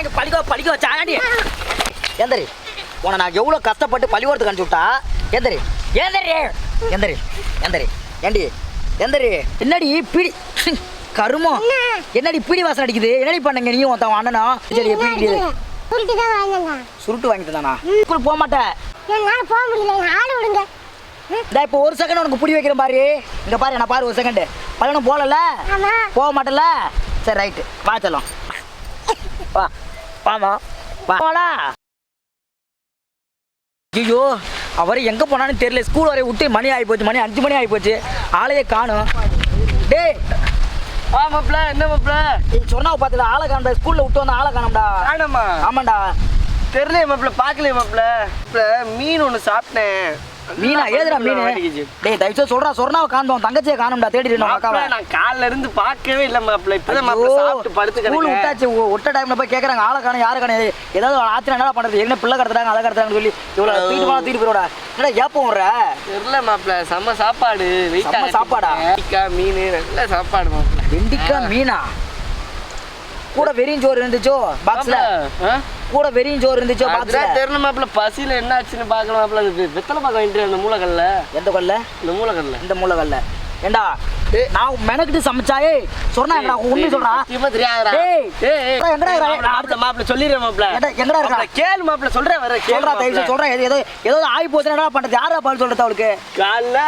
வாங்கி படிக்க படிக்க வச்சாண்டி எந்தரி. உன நான் எவ்வளோ கஷ்டப்பட்டு பள்ளிக்கூடத்துக்கு அனுப்பிச்சு விட்டா? எந்தரி. எந்தரி. எந்தரி. எந்தரி. ஏண்டி? எந்தரி. என்னடி பிடி கருமம். என்னடி பிடி வாசம் அடிக்குது? என்னடி பண்ணுங்க நீயும் ஒருத்தன் அண்ணனும்? சரி எப்படி வாங்கினேங்க சுருட்டு வாங்கிட்டு தானா? ஸ்கூல் போக மாட்டேன் போக முடியல. ஆளை விடுங்க. இந்த இப்போ ஒரு செகண்ட் உனக்கு புடி வைக்கிறேன் பாரு. இங்க பாரு நான் பாரு ஒரு செகண்ட் போகலல்ல? ஆமா. போக மாட்டல சரி ரைட்டு வா வாமா வா போடா ஐயோ அவர் எங்க போனான்னு தெரியல. ஸ்கூல் வரைய விட்டு மணி ஆகி போச்சு மணி அஞ்சு மணி ஆகி போச்சு. ஆளையே காணும். டேய் ஆ மாப்ள என்ன மாப்ள நீ சொன்னா பார்த்துல ஆளை காணும்டா. ஸ்கூல்ல விட்டு வந்த ஆளை காணும்டா. ஆமாண்டா. தெரியல மாப்ள பார்க்கல மாப்ள மாப்ள மீன் ஒன்று சாப்பிட்டேன். மீனா? ஏதுடா மீன். டேய் தயவுசெய்து சொல்றா சொர்ணாவை காண்போம் தங்கச்சியை காணும்டா தேடிட்டு நான் காலைல இருந்து பார்க்கவே இல்லை மாப்ள இப்பதான் மாப்ள சாப்பிட்டு படுத்து விட்டாச்சு ஒ- விட்ட டைம்ல போய் கேக்குறாங்க ஆளை காணும் யாரை காணும் ஏதாவது ஆத்திரம் என்ன பண்றது? என்ன பிள்ளை கடத்துறாங்க அதை சொல்லி இவ்வளவு தூக்கிட்டு போனா தூக்கிட்டு போயிடா என்னடா ஏப்பம் தெரியல மாப்ள செம்ம சாப்பாடு. செம்ம சாப்பாடா? மீன் நல்ல சாப்பாடு மாப்ள வெண்டிக்காய் மீனா? கூட வெறியும் சோறு இருந்துச்சோ பாக்ஸ்ல? கூட வெறியும் சோறு இருந்துச்சோ பாக்ஸ்ல தெரியல மாப்ள பசியில என்ன ஆச்சுன்னு பார்க்கலாம் மாப்ள வெத்தலை பார்க்க வேண்டிய அந்த மூலக்கல்ல. எந்த கொல்ல? இந்த மூலக்கல்ல. இந்த மூலகல்ல ஏண்டா டேய். நான் மெனக்கிட்டு சமைச்சாயே சொன்னா எங்கடா உண்மை சொல்றா சத்தியமா தெரியாதுடா. டேய். ஏய், ஏய். எங்கடா ஏய், இருக்கா? மாப்ள, சொல்லிடுறேன் மாப்ள. எங்கடா- எங்கடா இருக்கா? மாப்ள, கேளு மாப்ள, சொல்றேன் வர, கேளு சொல்றா தயவு சொல்றேன் ஏதோ ஏதோ ஆகி போச்சுன்னா என்ன பண்றது யாரா பதில் சொல்றது அவளுக்கு காலைல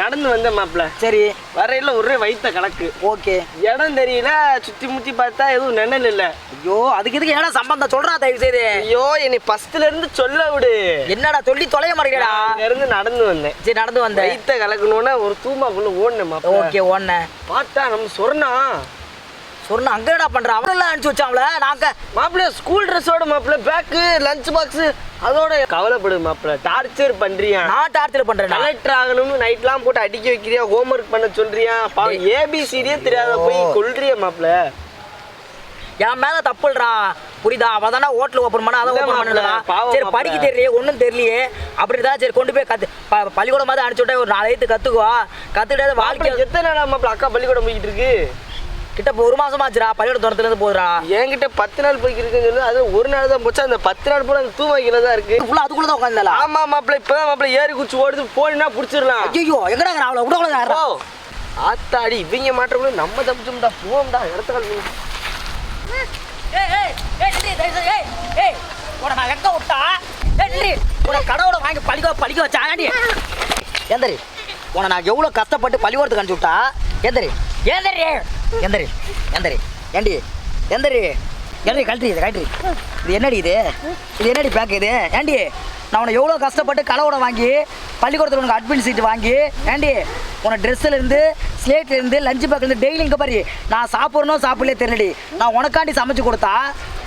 நடந்து வந்தேன் மாப்ள சரி வரையில ஒரே வயித்த கணக்கு ஓகே இடம் தெரியல சுத்தி முத்தி பார்த்தா எதுவும் நிழல் இல்ல ஐயோ அதுக்கு இதுக்கு ஏன்னா சம்பந்தம் சொல்றா தயவு செய்து ஐயோ என்னை ஃபர்ஸ்ட்ல இருந்து சொல்ல விடு என்னடா சொல்லி தொலைய மாட்டேங்கடா இருந்து நடந்து வந்தேன் சரி நடந்து வந்தேன் வயித்த கலக்கணும்னா ஒரு தூமாக்குள்ள ஓடினேன் மாப்ள ஓகே ஒன்னு பார்த்தா நம்ம சொன்னா சொன்ன அங்க என்ன பண்ற? அவனெல்லாம் அனுப்பிச்சு வச்சாங்கள நாங்க. மாப்பிள்ள ஸ்கூல் ட்ரெஸ்ஸோட மாப்பிள்ள பேக்கு லஞ்ச் பாக்ஸ் அதோட கவலைப்படு மாப்பிள்ள. டார்ச்சர் பண்றியா? நான் டார்ச்சர் பண்றேன் கலெக்டர் ஆகணும்னு நைட்லாம் போட்டு அடிக்க வைக்கிறியா? ஹோம்ஒர்க் பண்ண பாவம் ஏபிசிடியே தெரியாத போய் ஓ. கொல்றியா மாப்பிள்ள? என் மேல தப்புல்றா. புரியுதா? அவ தானே ஹோட்டல் ஓப்பன் பண்ண அதை இல்ல ஓப்பன் பாவம் சரி. படிக்க தெரியலையே ஒன்றும் தெரியலையே. அப்படிதான் சரி கொண்டு போய் கத்து பள்ளிக்கூடம் மாதிரி அனுப்பிச்சு விட்டா ஒரு நாலு எழுத்து கத்துக்குவா. கத்துக்கிட்டே வாழ்க்கை எத்தனை நாளா மாப்பிள்ள அக்கா பள்ளிக்கூடம் போய்கிட்டு இருக்கு? கிட்ட இப்போ ஒரு மாசம் ஆச்சுடா பள்ளிக்கூடம் தூரத்துல இருந்து போதுடா. என்கிட்ட பத்து நாள் சொல்லி அது ஒரு நாள் தான் போச்சு அந்த பத்து நாள் போல அந்த தூவாக்கில தான் இருக்கு. ஃபுல்லா அதுக்குள்ள தான் உட்காந்துல ஆமா மாப்பிள்ள இப்பதான் மாப்பிள்ள ஏறி குச்சி ஓடுது போனா புடிச்சிடலாம். ஐயோ எங்கடா அவளை? விட ஓ ஆத்தாடி இவங்க மாற்றக்குள்ள நம்ம தப்பிச்சோம்டா போவோம்டா இடத்த நான் எங்க விட்டா ஏய் நில்லு, உன கடவுள வாங்கி பழிக்க படிக்க வச்சா ஏண்டி எந்தரி உன நான் எவ்வளோ கஷ்டப்பட்டு பள்ளிக்கூடத்துக்கு அனுப்பிச்சு விட்டா எந்தரி ஏந்தரி எந்தரி எந்தரி ஏண்டி எந்தரி எந்தரி கழட்டி இது கழட்டி இது என்னடி இது? இது என்னடி பேக் இது? ஏண்டி நான் உன்னை எவ்வளோ கஷ்டப்பட்டு கலவோட வாங்கி பள்ளிக்கூடத்தில் உனக்கு அட்மிட் சீட் வாங்கி ஏண்டி உன ட்ரெஸ்ஸுலேருந்து ஸ்லேட்லேருந்து லஞ்ச் பேக்லேருந்து டெய்லி இங்கே பாரு. நான் சாப்பிட்றணும் சாப்பிடலே தெரியலடி. நான் உனக்காண்டி சமைச்சு கொடுத்தா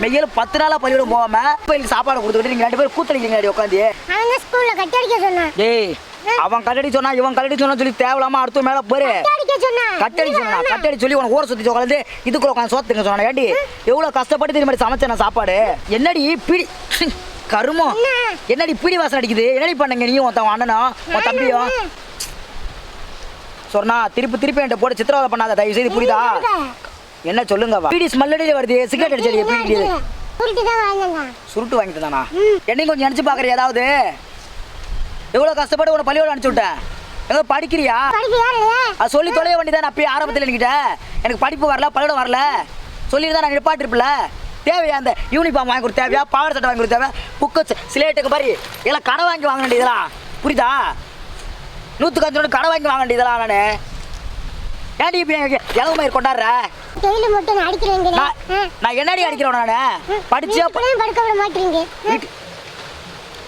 மெய்யல் பத்து நாளாக பள்ளிக்கூடம் போகாமல் இப்போ சாப்பாடு கொடுத்துக்கிட்டு நீங்கள் ரெண்டு பேரும் கூத்தடிக்கிறீங்க உட்காந்து டேய் அவன் கட்டடி சொன்னா இவன் கட்டடி சொன்னா சொல்லி தேவையில்லாம அடுத்து மேலே போரு. கட்டடி சொன்னா கட்டடி சொல்லி உனக்கு ஊரை சுத்தி உட்காந்து இதுக்குள்ள உட்காந்து சோத்துங்க சொன்னா ஏண்டி? எவ்வளவு கஷ்டப்பட்டு திரும்பி சமைச்சேன் சாப்பாடு? என்னடி பிடி கருமம். என்னடி பிடி வாசனை அடிக்குது? என்னடி பண்ணங்க நீயும் உன் அண்ணனும் உன் தம்பியும்? சொன்னா திருப்பி திருப்பி என்கிட்ட போட்டு சித்திரவதை பண்ணாத தயவு செய்து புரியுதா? என்ன சொல்லுங்க? பீடி ஸ்மெல் அடிச்சு வருது சிகரெட் அடிச்சடி பீடி சுருட்டு வாங்கிட்டு தானா? என்னையும் கொஞ்சம் நினைச்சு பாக்குறியா ஏதாவது? எவ்வளவு கஷ்டப்பட்டு உன பள்ளியோட அனுப்பிச்சு விட்டேன்? எங்க படிக்கிறியா? அது சொல்லி தொலைய வேண்டியதான் அப்பயே ஆரம்பத்தில் என்கிட்ட? எனக்கு படிப்பு வரல பள்ளிடம் வரல. சொல்லியிருந்தா நான் நிப்பாட்டிருப்பில்ல தேவையா அந்த யூனிஃபார்ம் வாங்கி கொடுத்து தேவையா? பாவாடை சட்டை வாங்கி கொடுத்து தேவை புக்கு சிலேட்டுக்கு பாரு. இதெல்லாம் கடை வாங்கி வாங்க வேண்டியதெல்லாம். புரியுதா? நூற்றுக்கு அஞ்சு கடை வாங்கி வாங்க வேண்டியதெல்லாம் நான். ஏன்டி இப்போ இளவு மயிர் கொண்டாடுற? நான் என்னடி அடிக்கிறேன் நான்? படிச்சே படுக்க விட மாட்டீங்க.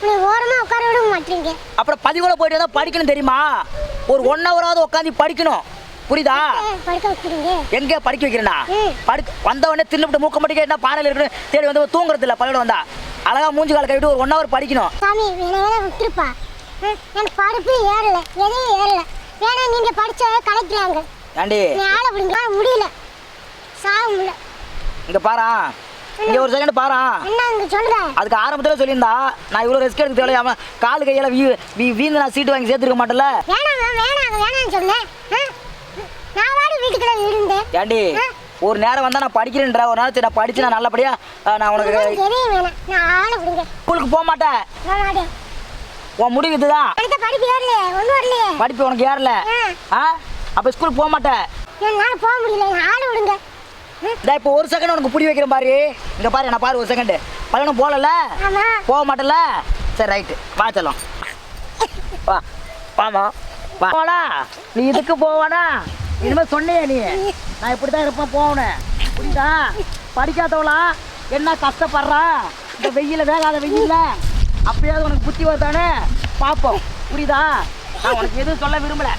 உன்னை ஓரமா உட்கார விட மாட்டீங்க. அப்புறம் பதிகோட போயிட்டு வந்தா படிக்கணும் தெரியுமா? ஒரு ஒன் ஹவராவது உட்காந்து படிக்கணும். புரியுதா? படுக்க வைக்கிறீங்க? எங்கே படிக்க வைக்கிறேன்னா. படுக்க வந்தவொடனே தின்னுபிட்டு மூக்க மாட்டேங்க என்ன பானையில் இருக்குன்னு தேடி வந்து தூங்குறது இல்லை பள்ளியோட வந்தா. அழகா மூஞ்சி கால கழிவிட்டு ஒரு ஒன் ஹவர் படிக்கணும். சாமி வேணா விட்டுருப்பா. எனக்கு படிப்பு ஏறல எதையும் ஏறல. வேணா நீங்க படிச்ச கலைக்கிறாங்க. ஏண்டி? நீ ஆளை முடியல. சாக முடியல. இங்க பாரா இங்க ஒரு செகண்ட் பாரா. அதுக்கு ஆரம்பத்தில் சொல்லியிருந்தா நான் இவ்வளோ ரிஸ்க் எடுக்க தேவையில்லாம காலு கையில வீ வீந்து நான் சீட்டு வாங்கி சேர்த்துருக்க மாட்டேன்ல. ஏண்டி ஒரு நேரம் வந்தா நான் படிக்கிறேன்ற. ஒரு சரி நான் படிச்சு நான் நல்லபடியா நான் உனக்கு ஸ்கூலுக்கு போக மாட்டேன். உன் முடிவு இதுதான் படிப்பு உனக்கு ஏறல. அப்ப ஸ்கூலுக்கு போக மாட்டேன். போக முடியல ஆளை விடுங்க. டேய் இப்போ ஒரு செகண்ட் உனக்கு புடி வைக்கிறேன் பாரு இங்க பாரு நான் பாரு ஒரு செகண்ட் பையனும் போகல போக மாட்டல சரி ரைட்டு வா செல்லம். வா. வாமா. வா. போடா நீ இதுக்கு போவானா? இனிமே சொன்னியே நீ. நான் இப்படி தான் இருப்பேன் போகணும் புரியுதா? படிக்காதவளா என்ன கஷ்டப்படுறா? இந்த வெயில வேகாத வெயில்ல. அப்பயாவது உனக்கு புத்தி வருதானே? பார்ப்போம் புரியுதா? நான் உனக்கு எதுவும் சொல்ல விரும்பல.